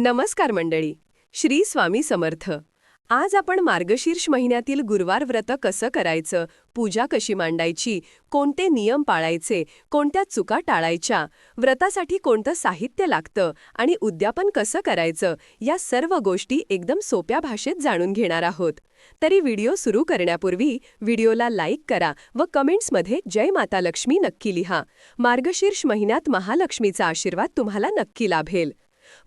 नमस्कार मंडळी. श्री स्वामी समर्थ. आज आपण मार्गशीर्ष महिन्यातील गुरुवार व्रत कसं करायचं पूजा कशी मांडायची कोणते नियम पाळायचे कोणत्या चुका टाळायच्या व्रतासाठी कोणतं साहित्य लागतं आणि उद्यापन कसं करायचं या सर्व गोष्टी एकदम सोप्या भाषेत जाणून घेणार आहोत. तरी व्हिडिओ सुरू करण्यापूर्वी व्हिडिओला लाईक करा व कमेंट्समध्ये जय माता लक्ष्मी नक्की लिहा. मार्गशीर्ष महिन्यात महालक्ष्मीचा आशीर्वाद तुम्हाला नक्की लाभेल.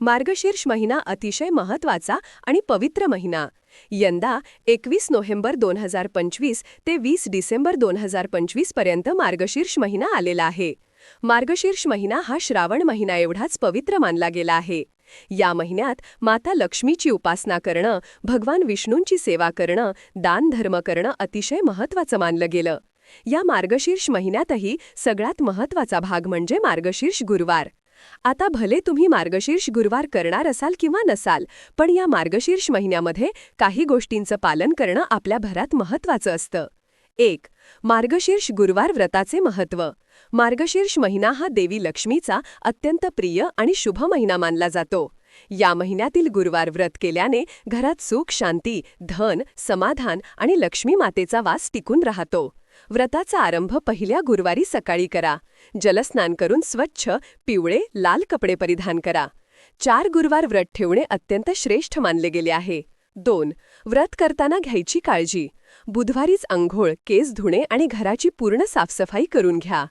मार्गशीर्ष महिना अतिशय महत्त्वाचा आणि पवित्र महिना. यंदा एकवीस नोव्हेंबर दोन हजार पंचवीस ते वीस डिसेंबर दोन हजार पंचवीसपर्यंत मार्गशीर्ष महिना आलेला आहे. मार्गशीर्ष महिना हा श्रावण महिना एवढाच पवित्र मानला गेला आहे. या महिन्यात माता लक्ष्मीची उपासना करणं भगवान विष्णूंची सेवा करणं दान धर्म करणं अतिशय महत्वाचं मानलं गेलं. या मार्गशीर्ष महिन्यातही सगळ्यात महत्त्वाचा भाग म्हणजे मार्गशीर्ष गुरुवार. आता भले तुम्ही मार्गशीर्ष गुरुवार करणार असाल किंवा नसाल पण या मार्गशीर्ष महिन्यामध्ये काही गोष्टींचं पालन करणं आपल्या भरात महत्वाचं असतं. एक मार्गशीर्ष गुरुवार व्रताचे महत्त्व. मार्गशीर्ष महिना हा देवी लक्ष्मीचा अत्यंत प्रिय आणि शुभ महिना मानला जातो. या महिन्यातील गुरुवार व्रत केल्याने घरात सुख शांती धन समाधान आणि लक्ष्मी मातेचा वास टिकून राहतो. व्रताचा आरंभ पहिल्या गुरुवारी सकाळी करा. जलस्नान करून स्वच्छ पिवळे लाल कपडे परिधान करा. चार गुरुवार व्रत ठेवणे अत्यंत श्रेष्ठ मानले गेले आहे. दोन व्रत करताना घ्यायची काळजी. बुधवारीच अंघोळ केस धुणे आणि घराची पूर्ण साफसफाई करून घ्या.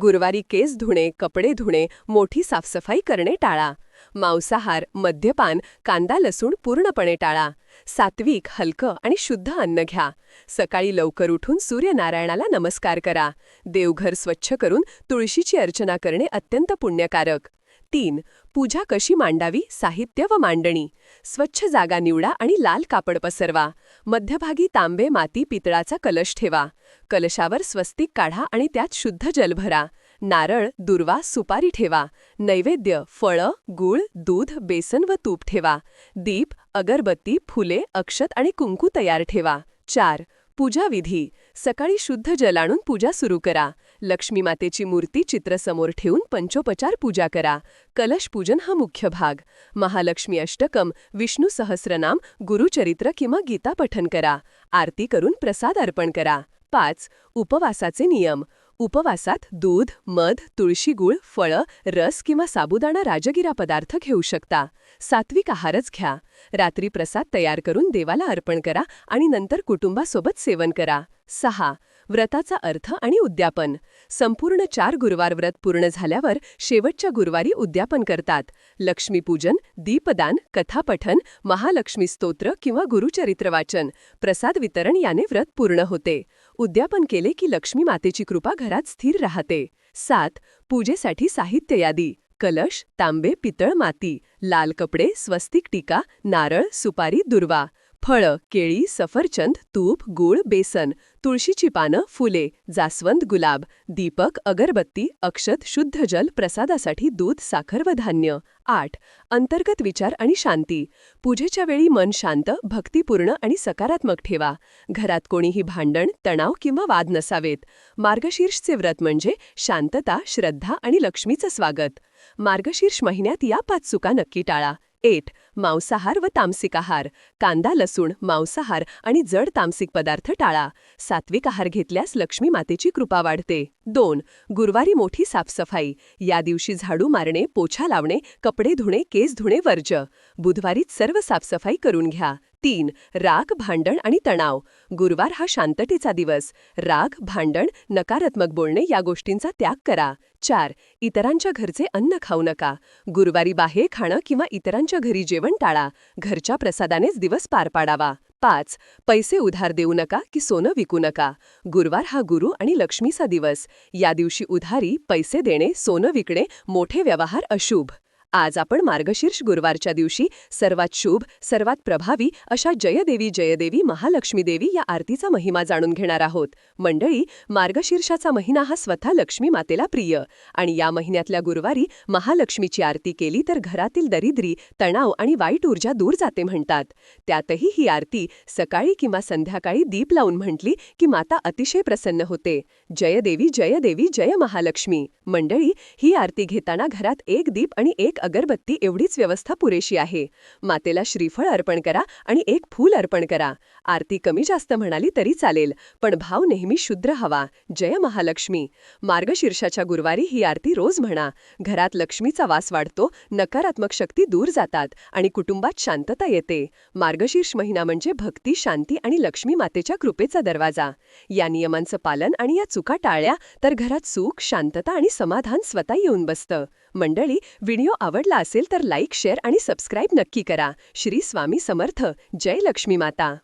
गुरुवारी केस धुणे कपडे धुणे मोठी साफसफाई करणे टाळा. मांसाहार मद्यपान कांदा लसूण पूर्णपणे टाळा. सात्विक हलकं आणि शुद्ध अन्न घ्या. सकाळी लवकर उठून सूर्यनारायणाला नमस्कार करा. देवघर स्वच्छ करून तुळशीची अर्चना करणे अत्यंत पुण्यकारक. तीन पूजा कशी मांडावी? साहित्य व मांडणी. स्वच्छ जागा निवडा आणि लाल कापड पसरवा. मध्यभागी तांबे माती पितळाचा कलश ठेवा. कलशावर स्वस्तिक काढा आणि त्यात शुद्ध जल भरा. नारळ दुर्वा सुपारी ठेवा. नैवेद्य फळं गूळ दूध बेसन व तूप ठेवा. दीप अगरबत्ती फुले अक्षत आणि कुंकू तयार ठेवा. चार पूजाविधी सकाळी शुद्ध जल आणून पूजा सुरू करा. लक्ष्मी मातेची मूर्ती चित्रसमोर ठेवून पंचोपचार पूजा करा. कलश पूजन हा मुख्य भाग. महालक्ष्मी अष्टकम विष्णू सहस्रनाम गुरुचरित्र किंवा गीता पठन करा. आरती करून प्रसाद अर्पण करा. पाच उपवासाचे नियम. उपवासात दूध मध तुळशी गुळ फळं रस किंवा साबुदाणा राजगिरा पदार्थ घेऊ शकता. सात्विक आहारच घ्या. रात्री प्रसाद तयार करून देवाला अर्पण करा आणि नंतर कुटुंबासोबत सेवन करा. सहा व्रताचा अर्थ आणि उद्यापन. संपूर्ण चार गुरुवार व्रत पूर्ण झाल्यावर शेवटच्या गुरुवारी उद्यापन करतात. लक्ष्मीपूजन दीपदान कथापठन महालक्ष्मी स्तोत्र किंवा गुरुचरित्र वाचन. प्रसाद वितरण याने व्रत पूर्ण होते. उद्यापन केले की लक्ष्मी मातेची कृपा घरात स्थिर राहते. सात पूजेसाठी साहित्य यादी. कलश तांबे पितळ माती. लाल कपडे स्वस्तिक टीका नारळ सुपारी दुर्वा. फळं केळी सफरचंद तूप गूळ बेसन तुळशीची पानं फुले जास्वंद गुलाब दीपक अगरबत्ती अक्षत शुद्ध जल प्रसादासाठी दूध साखर व धान्य. आठ. अंतर्गत विचार आणि शांती. पूजेच्या वेळी मन शांत भक्तिपूर्ण आणि सकारात्मक ठेवा. घरात कोणीही भांडण तणाव किंवा वाद नसावेत. मार्गशीर्षचे व्रत म्हणजे शांतता श्रद्धा आणि लक्ष्मीचं स्वागत. मार्गशीर्ष महिन्यात या पाच चुका नक्की टाळा. एट मांसाहार व तामसिक आहार. कांदा लसूण मांसाहार आणि जड तामसिक पदार्थ टाळा. सात्विक आहार घेतल्यास लक्ष्मी मातेची कृपा वाढते. दोन गुरुवारी मोठी साफसफाई. या दिवशी झाडू मारणे पोछा लावणे कपडे धुणे केस धुणे वर्ज बुधवारीच सर्व साफसफाई करून घ्या. तीन राग भांडण आणि तणाव. गुरुवार हा शांततेचा दिवस. राग भांडण नकारात्मक बोलणे या गोष्टींचा त्याग करा. चार इतरांच्या घरचे अन्न खाऊ नका. गुरुवारी बाहेर खाणं किंवा इतरांच्या घरी जेवण टाळा. घरच्या प्रसादानेच दिवस पार पाडावा. पाच पैसे उधार देऊ नका की सोनं विकू नका. गुरुवार हा गुरु आणि लक्ष्मीचा दिवस. या दिवशी उधारी पैसे देणे सोनं विकणे मोठे व्यवहार अशुभ. आज आपण मार्गशीर्ष गुरुवारच्या दिवशी सर्वात शुभ सर्वात प्रभावी अशा जयदेवी जयदेवी महालक्ष्मी देवी या आरतीचा महिमा जाणून घेणार आहोत. मंडळी मार्गशीर्षाचा महिना हा स्वतः लक्ष्मी मातेला प्रिय आणि या महिन्यातल्या गुरुवारी महालक्ष्मीची आरती केली तर घरातील दरिद्री तणाव आणि वाईट ऊर्जा दूर जाते म्हणतात. त्यातही ही आरती सकाळी किंवा संध्याकाळी दीप लावून म्हटली की माता अतिशय प्रसन्न होते. जयदेवी जयदेवी जय महालक्ष्मी. मंडळी ही आरती घेताना घरात एक दीप आणि एक अगरबत्ती एवढीच व्यवस्था पुरेशी आहे. मातेला श्रीफळ अर्पण करा आणि एक फूल अर्पण करा. आरती कमी जास्त म्हणाली तरी चालेल पण भाव नेहमी शुद्र हवा. जय महालक्ष्मी. मार्गशीर्षाच्या गुरुवारी ही आरती रोज म्हणा. घरात लक्ष्मीचा वास वाढतो नकारात्मक शक्ती दूर जातात आणि कुटुंबात शांतता येते. मार्गशीर्ष महिना म्हणजे भक्ती शांती आणि लक्ष्मी मातेच्या कृपेचा दरवाजा. या नियमांचं पालन आणि या चुका टाळल्या तर घरात सुख शांतता आणि समाधान स्वतः येऊन बसतं. मंडळी व्हिडिओ आवडला असेल तर लाईक शेअर आणि सबस्क्राईब नक्की करा. श्री स्वामी समर्थ. जय लक्ष्मी माता.